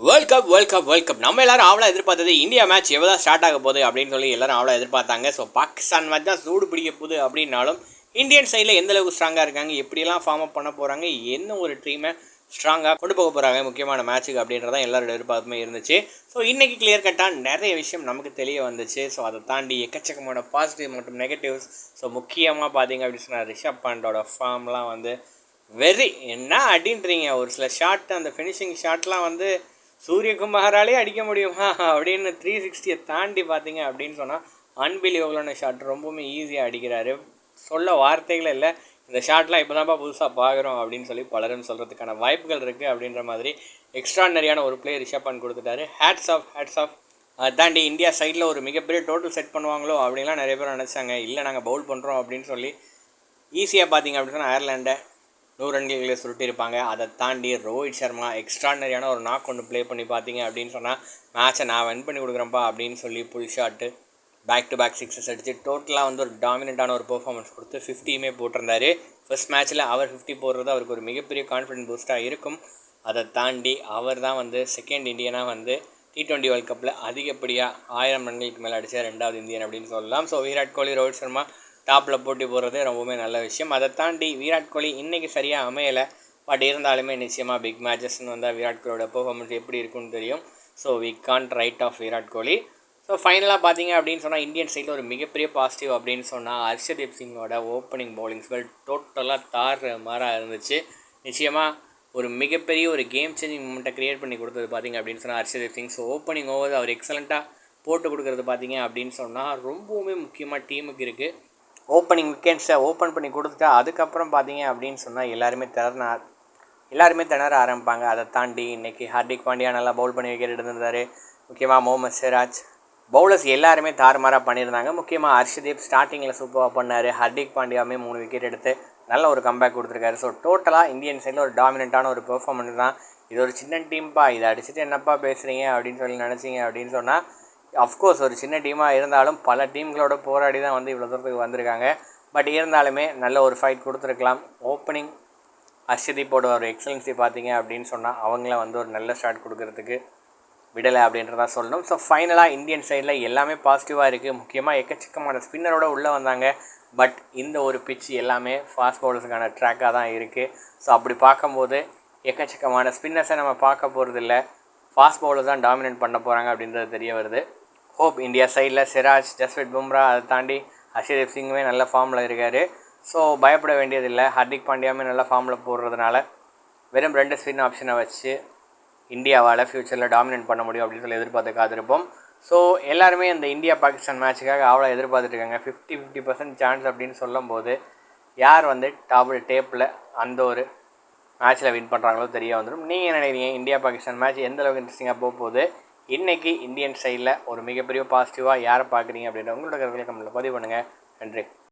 World cup world cup world cup நம்ம எல்லாரும் ஆவலாக எதிர்பார்த்தது இந்தியா மேட்ச் எவ்வளோ ஸ்டார்ட் ஆக போகுது அப்படின்னு சொல்லி எல்லாரும் ஆவலாக எதிர்பார்த்தாங்க. ஸோ பாகிஸ்தான் மேட்ச் தான் சூடு பிடிக்க போகுது அப்படின்னாலும் இந்தியன் சைடில் எந்த அளவுக்கு ஸ்ட்ராங்காக இருக்காங்க எப்படியெல்லாம் ஃபார்ம் அப் பண்ண போகிறாங்க என்ன ஒரு டீமை ஸ்ட்ராங்காக கொண்டு போக போகிறாங்க முக்கியமான மேட்ச்சுக்கு அப்படின்றதான் எல்லாரோட எதிர்பார்ப்புமே இருந்துச்சு. ஸோ இன்றைக்கி கிளியர் கட்டாக நிறைய விஷயம் நமக்கு தெரிய வந்துச்சு. ஸோ அதை தாண்டி எக்கச்சக்கமான பாசிட்டிவ் மற்றும் நெகட்டிவ்ஸ் ஸோ முக்கியமாக பார்த்தீங்க அப்படின்னு சொன்னால் ரிஷப் பாண்டோட ஃபார்ம்லாம் வந்து வெரி என்ன அப்படின்றீங்க ஒரு சில ஷாட் அந்த ஃபினிஷிங் ஷாட்லாம் வந்து சூரியகுமாராலே அடிக்க முடியுமா. அப்படின்னு த்ரீ சிக்ஸ்டியை தாண்டி பார்த்தீங்க அப்படின்னு சொன்னால் அன்பிலியபிளான ஷாட் ரொம்பவுமே ஈஸியாக அடிக்கிறாரு. சொல்ல வார்த்தைகள் இல்லை. இந்த ஷாட்லாம் இப்போ தான்ப்பா புதுசாக பார்க்குறோம் அப்படின்னு சொல்லி பலரும் சொல்கிறதுக்கான வாய்ப்புகள் இருக்குது அப்படின்ற மாதிரி எக்ஸ்ட்ரானரியான ஒரு பிளே ரிஷப் பண்ணி கொடுத்துட்டாரு. ஹேட்ஸ் ஆஃப் ஹேட்ஸ் ஆஃப் அதை தாண்டி இந்தியா சைடில் ஒரு மிகப்பெரிய டோட்டல் செட் பண்ணுவாங்களோ அப்படின்லாம் நிறைய பேர் நினச்சாங்க. இல்லை நாங்கள் பவுல் பண்ணுறோம் அப்படின்னு சொல்லி ஈஸியாக பார்த்தீங்க அப்படின்னு சொன்னால் அயர்லாண்டை நூறு ரன்களை சுருட்டியிருப்பாங்க. அதை தாண்டி ரோஹித் சர்மா எக்ஸ்ட்ராடனரியான ஒரு நாக் கொண்டு ப்ளே பண்ணி பார்த்தீங்க அப்படின்னு சொன்னால் மேட்சை நான் வின் பண்ணி கொடுக்குறேன்ப்பா அப்படின்னு சொல்லி full shot back to back sixes அடித்து டோட்டலாக வந்து ஒரு டாமினண்ட்டான ஒரு பெர்ஃபார்மன்ஸ் கொடுத்து ஃபிஃப்டியுமே போட்டிருந்தார். ஃபர்ஸ்ட் மேட்ச்சில் அவர் ஃபிஃப்டி போடுறது அவருக்கு ஒரு மிகப்பெரிய கான்ஃபிடென்ட் பூஸ்ட்டாக இருக்கும். அதை தாண்டி அவர் தான் வந்து செகண்ட் இந்தியனாக வந்து டி ட்வெண்ட்டி வேர்ல்ட் கப்பில் அதிகப்படியாக ஆயிரம் ரன்களுக்கு மேலே அடித்த ரெண்டாவது இந்தியன் அப்படின்னு சொல்லலாம். ஸோ விராட் கோலி ரோஹித் சர்மா டாப்பில் போட்டி போடுறது ரொம்பவுமே நல்ல விஷயம். அதை தாண்டி விராட் கோலி இன்றைக்கி சரியாக அமையலை. பட் இருந்தாலுமே நிச்சயமாக பிக் மேட்சஸ்னு வந்தால் விராட் கோலியோட பெர்ஃபார்மன்ஸ் எப்படி இருக்குன்னு தெரியும். So we can't write off Virat Kohli. So ஃபைனலாக பார்த்தீங்க அப்படின்னு சொன்னால் இந்தியன் சைடில் ஒரு மிகப்பெரிய பாசிட்டிவ் அப்படின்னு சொன்னால் ஹர்ஷதீப் சிங்கோட ஓப்பனிங் பவுலிங் ஸ்பெல் டோட்டலாக தார் மாறாக இருந்துச்சு. நிச்சயமாக ஒரு மிகப்பெரிய ஒரு கேம் சேஞ்சிங் மூமெண்ட்டை க்ரியேட் பண்ணி கொடுத்தது பார்த்தீங்க அப்படின்னு சொன்னால் Harshdeep Singh. So opening over அவர் எக்ஸலண்ட்டாக போட்டு கொடுக்குறது பார்த்தீங்க அப்படின்னு சொன்னால் ரொம்பவுமே முக்கியமாக டீமுக்கு இருக்குது ஓப்பனிங் விக்கெட்ஸை ஓப்பன் பண்ணி கொடுத்துட்டா அதுக்கப்புறம் பார்த்தீங்க அப்படின்னு சொன்னால் எல்லாருமே திறனா எல்லாருமே திணற ஆரம்பிப்பாங்க. அதை தாண்டி இன்றைக்கி ஹார்திக் பாண்டியா நல்லா பவுல் பண்ணி விக்கெட் எடுத்திருந்தார். முக்கியமாக மோமஸ் சிராஜ் பவுலர்ஸ் எல்லாருமே தாறுமாறாக பண்ணியிருந்தாங்க. முக்கியமாக ஹர்ஷதீப் ஸ்டார்டிங்கில் சூப்பராக பண்ணார். ஹர்திக் பாண்டியாவுமே மூணு விக்கெட் எடுத்து நல்ல ஒரு கம்பேக் கொடுத்துருக்காரு. ஸோ டோட்டலாக இந்தியன் சைடில் ஒரு டாமினண்ட்டான ஒரு பெர்ஃபார்மன்ஸ் தான். இது ஒரு சின்ன டீம்ப்பா இதை அடிச்சுட்டு என்னப்பா பேசுகிறீங்க அப்படின்னு சொல்லி நினச்சிங்க அப்படின்னு சொன்னால் அஃப்கோர்ஸ் ஒரு சின்ன டீமாக இருந்தாலும் பல டீம்களோட போராடி தான் வந்து இவ்வளோ தூரத்துக்கு வந்திருக்காங்க. பட் இருந்தாலுமே நல்ல ஒரு ஃபைட் கொடுத்துருக்கலாம். ஓப்பனிங் ஹர்ஷதீப்போட ஒரு எக்ஸலன்சி பார்த்தீங்க அப்படின்னு சொன்னால் அவங்கள வந்து ஒரு நல்ல ஸ்டார்ட் கொடுக்கறதுக்கு விடலை அப்படின்றதா சொல்லணும். ஸோ ஃபைனலாக இந்தியன் சைடில் எல்லாமே பாசிட்டிவாக இருக்குது முக்கியமாக எக்கச்சக்கமான ஸ்பின்னரோட உள்ளே வந்தாங்க. பட் இந்த ஒரு பிச் எல்லாமே ஃபாஸ்ட் பவுலர்ஸுக்கான ட்ராக்காக தான் இருக்குது ஸோ அப்படி பார்க்கும்போது எக்கச்சக்கமான ஸ்பின்னர்ஸை நம்ம பார்க்க போகிறது இல்லை ஃபாஸ்ட் பவுலர்ஸ் தான் டாமினேட் பண்ண போகிறாங்க அப்படின்றது தெரிய வருது. ஹோப் இந்தியா சைடில் சிராஜ் ஜஸ்பிரித் பும்ரா அதை தாண்டி ஹர்ஷதீப் சிங்குமே நல்ல ஃபார்மில் இருக்கார். ஸோ பயப்பட வேண்டியதில்லை. ஹர்திக் பாண்டியாவுமே நல்ல ஃபார்மில் போடுறதுனால வெறும் ரெண்டு ஸ்பின் ஆப்ஷனை வச்சு இந்தியாவால் ஃப்யூச்சரில் டாமினேட் பண்ண முடியும் அப்படின்னு சொல்லி எதிர்பார்த்து காத்திருப்போம். ஸோ எல்லாருமே இந்த இந்தியா பாகிஸ்தான் மேட்சுக்காக அவ்வளோ எதிர்பார்த்துட்ருக்காங்க. ஃபிஃப்டி ஃபிஃப்டி பர்சன்ட் சான்ஸ் அப்படின்னு சொல்லும்போது யார் வந்து டாபிள் டேப்பில் அந்த ஒரு மேட்ச்சில் வின் பண்ணுறாங்களோ தெரிய வந்துடும். நீங்கள் நினைக்கிறீங்க? இந்தியா பாகிஸ்தான் மேட்ச் எந்த அளவுக்கு இன்ட்ரெஸ்டிங்காக போக போகுது? இன்றைக்கி இந்தியன் சைடில் ஒரு மிகப்பெரிய பாசிட்டிவாக யாரை பார்க்குறீங்க அப்படின்ற உங்களோட கருத்துக்களை நம்மளை பதிவு பண்ணுங்கள் நன்றி.